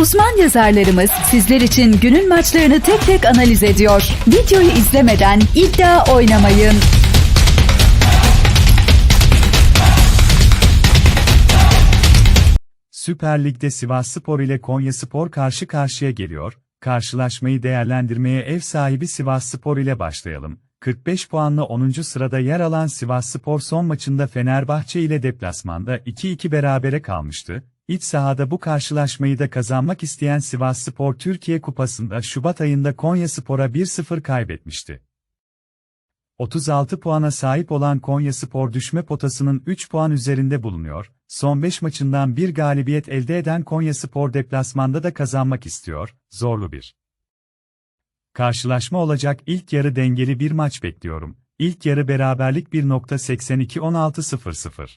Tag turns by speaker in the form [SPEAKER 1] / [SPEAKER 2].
[SPEAKER 1] Uzman yazarlarımız sizler için günün maçlarını tek tek analiz ediyor. Videoyu izlemeden iddia oynamayın.
[SPEAKER 2] Süper Lig'de Sivasspor ile Konyaspor karşı karşıya geliyor. Karşılaşmayı değerlendirmeye ev sahibi Sivasspor ile başlayalım. 45 puanla 10. sırada yer alan Sivasspor son maçında Fenerbahçe ile deplasmanda 2-2 berabere kalmıştı. İç sahada bu karşılaşmayı da kazanmak isteyen Sivasspor Türkiye Kupası'nda Şubat ayında Konyaspor'a 1-0 kaybetmişti. 36 puana sahip olan Konyaspor düşme potasının 3 puan üzerinde bulunuyor. Son 5 maçından bir galibiyet elde eden Konyaspor deplasmanda da kazanmak istiyor. Zorlu bir karşılaşma olacak ilk yarı dengeli bir maç bekliyorum. İlk yarı beraberlik 1.82-16-0-0.